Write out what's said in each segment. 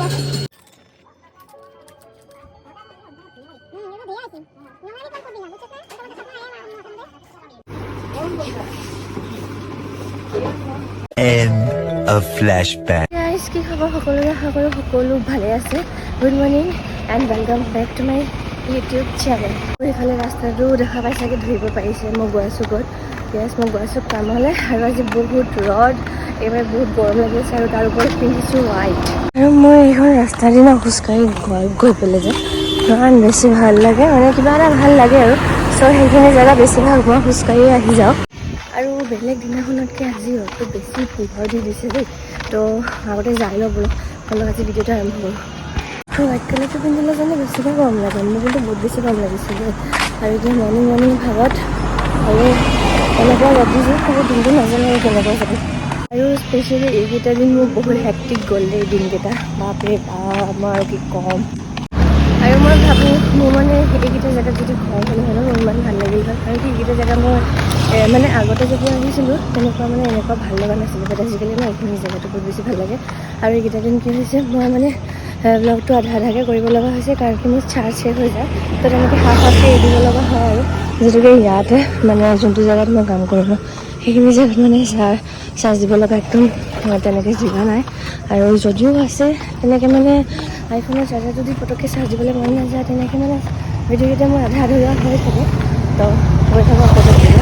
End কি খবৰ? সকলোৰে আশা সকলো ভালে আছে? Good morning and welcome back to my YouTube channel এইফালে ৰাস্তাটো দেখা পাই চাগে ধৰিব পাৰিছে, মই গৈ আছোঁ ক'ত য়েছ মই গৈ আছোঁ কামলৈ। আৰু আজি বহুত ৰ'দ, এইবাৰ বহুত গৰম লাগি আছে আৰু তাৰ ওপৰত পিন্ধিছোঁ হোৱাইট আৰু মই এইখন ৰাস্তা দি খোজকাঢ়ি গৈ গৈ পেলাই যে ইমান বেছি ভালো লাগে মানে কিবা এটা ভালো লাগে আৰু। চ' সেইখিনি জেগা বেছিভাগ মই খোজকাঢ়ি আহি যাওঁ। আৰু বেলেগ দিনাখনতকৈ আজি ৰ'দটো বেছি পোহৰ দি দিছে দেই। তো আগতে যাই লওঁ বোলো, অলপ আজি ভিডিঅ'টো আৰম্ভ কৰোঁ। হোৱাইট কালাৰটো পিন্ধিলে জানো বেছিকৈ গৰম লাগে, মোৰ কিন্তু বহুত বেছি গৰম লাগিছে দেই। আৰু এতিয়া মৰ্ণিং মৰ্ণিং ভাগত, আৰু এনেকুৱা ৰ'দ দিছে দিনটো নাজানো আৰু কেনেকুৱা যাব আৰু স্পেচিয়েলি এইকেইটা দিন মোৰ বহুত হেক্টিক গ'ল দেই দিনকেইটা। বাপৰে বাপ, মই কি ক'ম। আৰু মই ভাবোঁ, মোৰ মানে এইকেইটা জেগাত যদি ঘৰ হ'লে ন, মোৰ ইমান ভালো লাগিল হয়। কাৰণ কি এইকেইটা জেগা মই মানে আগতে যেতিয়া আহিছিলোঁ, তেনেকুৱা মানে এনেকুৱা ভালো লগা নাছিলে বাট আজিকালি ন এইখিনি জেগাটো বহুত বেছি ভালো লাগে। আৰু এইকেইটা দিন কি হৈছে, মই মানে ব্লগটো আধা আধাকৈ কৰিব লগা হৈছে কাৰণ কি মোৰ চাৰ্জ শেষ হৈ যায়। তো তেনেকৈ হাফ হাফকৈ দিব লগা হয় আৰু। যিহেতুকে ইয়াতে মানে যোনটো জেগাত মই কাম কৰোঁ, সেইখিনি জেগাত মানে চাৰ চাৰ্জ দিব লগা একদম তেনেকৈ জেগা নাই। আৰু যদিও আছে, তেনেকৈ মানে আইফোনৰ চাৰ্জাৰ যদি পটককৈ চাৰ্জ দিবলৈ মন নাযায়, তেনেকৈ মানে ভিডিঅ'কেইটা মোৰ আধা আধৰুৱা হৈ থাকে। তো গৈ থাকোঁ আকৌ থাকিব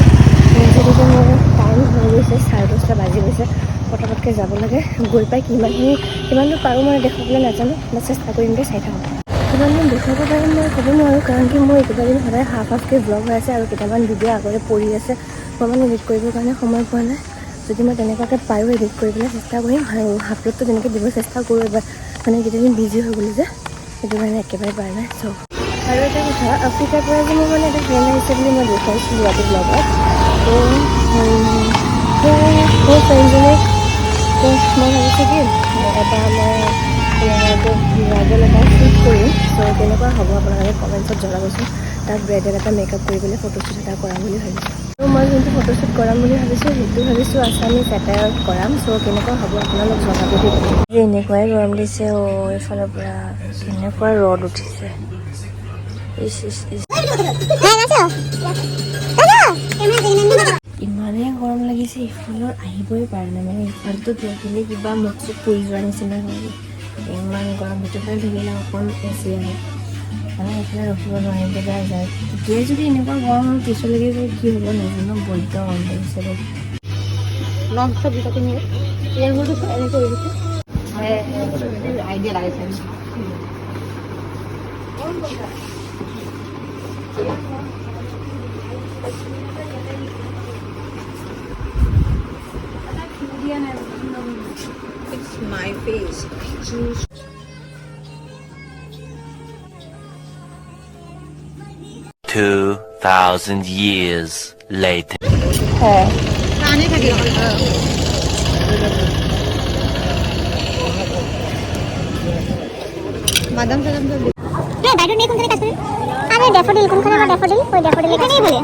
যিহেতুকে মোৰ টাইম হৈ গৈছে, চাৰে দহটা বাজি গৈছে। পটককৈ যাব লাগে। গৈ পাই কিমানখিনি কিমান দূৰ পাৰোঁ মই দেখাবলৈ নাজানো মই চেষ্টা কৰিম দে চাই থাকোঁ কিমান দিন দেখুৱাব পাৰিম মই ক'ব নোৱাৰোঁ কাৰণ কি মোৰ এইকেইটা দিন সদায় হাফ হাফকৈ ব্লগ হৈ আছে আৰু কেইটামান ভিডিঅ' আগতে পৰি আছে। মই মানে এডিট কৰিবৰ কাৰণে সময় পোৱা নাই। যদি মই তেনেকুৱাকৈ পাৰোঁ এডিট কৰিবলৈ চেষ্টা কৰিম আৰু আপলোডটো তেনেকৈ দিব চেষ্টা কৰোঁ এবাৰ। মানে এইকেইটা দিন বিজি হৈ গ'লো যে সেইটো কাৰণে একেবাৰে পৰা নাই চ' আৰু এটা কথা আফ্ৰিকাৰ পৰা যে মোৰ মানে এটা ফ্ৰেণ্ড আহিছে বুলি মই দেখুৱাইছিলোঁ ইয়াতে ব্লগত তো মোৰ ফ্ৰেণ্ডজনীক তো মই ভাবিছোঁ কি মই ব্ৰাইডেল এটা শ্বুট কৰিম চ' কেনেকুৱা হ'ব আপোনালোকে কমেণ্টছত জনাবচোন তাক ব্ৰাইডেল এটা মেকআপ কৰিবলৈ ফটোশ্বুট এটা কৰাম বুলি ভাবিছোঁ ত' মই যোনটো ফটোশ্বুট কৰাম বুলি ভাবিছোঁ সেইটো ভাবিছোঁ আছামিজ এটায়াৰত কৰাম চ' কেনেকুৱা হ'ব আপোনালোক জনাব দেই এনেকুৱাই গৰম দিছে অ' এইফালৰ পৰা এনেকুৱা ৰ'দ উঠিছে ইচ ইমানেই গৰম লাগিছে ইফালৰ আহিবই পৰা নাই মানে ইফালটো থাকিলে কিবা মুখ চুখ পুৰি যোৱাৰ নিচিনা হয় ইমান গৰম ভিতৰৰ পৰা থাকিলে অকণ এচি আহে। মানে এইফালে ৰখিব নোৱাৰিম বেয়া যায়। এতিয়াই যদি এনেকুৱা গৰম হয় পিছলৈকে যে কি হ'ব নাজানো বৈদ্য গৰম লাগিছে। ষ্টপ দুটা my face. Two thousand years later. হ্যাঁ কানে থাকে বাদাম সাদাম সব হ্যাঁ বাইরের মেয়ে কোনখানে কাজ করে আরে ড্যাফোডিল কোনখানে আমার ড্যাফোডিল ওই ড্যাফোডিল এখানেই বলে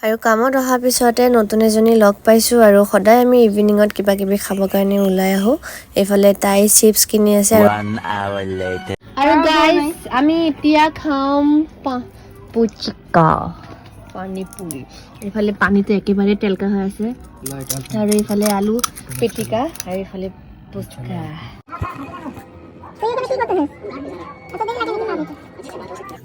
আৰু কামত অহাৰ পিছতে নতুন এজনী লগ পাইছোঁ আৰু সদায় আমি ইভিনিঙত কিবা কিবি খাবৰ কাৰণে ওলাই আহোঁ। এইফালে তাই চিপছ কিনি আছে আৰু গাইজ আমি এতিয়া খাম পুচিকা পানী পুৰি এইফালে পানীটো একেবাৰে তেলকা হৈ আছে। আৰু এইফালে আলু পিটিকা আৰু এইফালে পুচকা।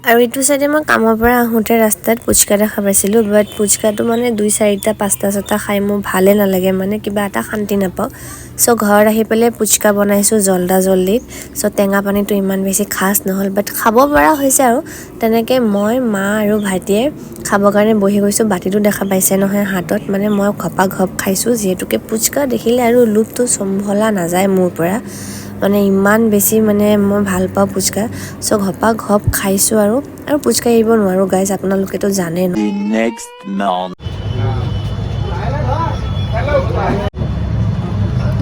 আৰু এইটো চাইডে মই কামৰ পৰা আহোঁতে ৰাস্তাত পুচকা দেখা পাইছিলোঁ বাট পুচকাটো মানে দুই চাৰিটা পাঁচটা ছটা খাই মোৰ ভালে নালাগে মানে কিবা এটা শান্তি নাপাওঁ। চ' ঘৰত আহি পেলাই পুচকা বনাইছোঁ জল্দা জল্দিত। চ' টেঙা পানীটো ইমান বেছি খাচ নহ'ল বাট খাব পৰা হৈছে আৰু। তেনেকৈ মই মা আৰু ভাইটিয়ে খাবৰ কাৰণে বহি গৈছোঁ বাতিটো দেখা পাইছে নহয় হাতত মানে মই ঘপা ঘপ খাইছোঁ যিহেতুকে পুচকা দেখিলে আৰু লোভটো চম্ভলা নাযায় মোৰ পৰা। মানে ইমান বেছি মানে মই ভাল পাওঁ পুচকা চ' ঘপা ঘপ খাইছোঁ আৰু আৰু পুচকা এৰিব নোৱাৰোঁ গাইজ আপোনালোকেতো জানে ন.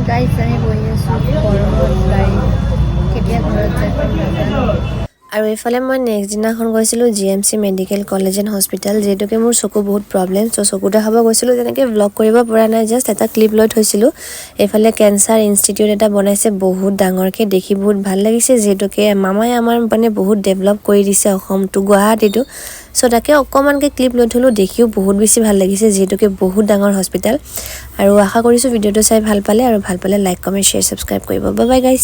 গাইজ আমি বহি আছোঁ গৰমত গাড়ী আৰু এইফালে মই নেক্সট দিনাখন গৈছিলোঁ G M C medical college and hospital যিহেতুকে মোৰ চকু বহুত প্ৰব্লেম চ' চকু দেখাব গৈছিলোঁ তেনেকৈ ব্লগ কৰিব পৰা নাই জাষ্ট এটা ক্লিপ লৈ থৈছিলোঁ। এইফালে কেঞ্চাৰ ইনষ্টিটিউট এটা বনাইছে বহুত ডাঙৰকৈ দেখি বহুত ভাল লাগিছে যিহেতুকে মামাই আমাৰ মানে বহুত ডেভেলপ কৰি দিছে অসমটো গুৱাহাটীটো। চ' তাকে অকণমানকৈ ক্লিপ লৈ থ'লোঁ দেখিও বহুত বেছি ভাল লাগিছে যিহেতুকে বহুত ডাঙৰ হস্পিটেল আৰু আশা কৰিছোঁ ভিডিঅ'টো চাই ভাল পালে আৰু ভাল পালে লাইক কমেণ্ট শ্বেয়াৰ ছাবস্ক্ৰাইব কৰিব। Bye guys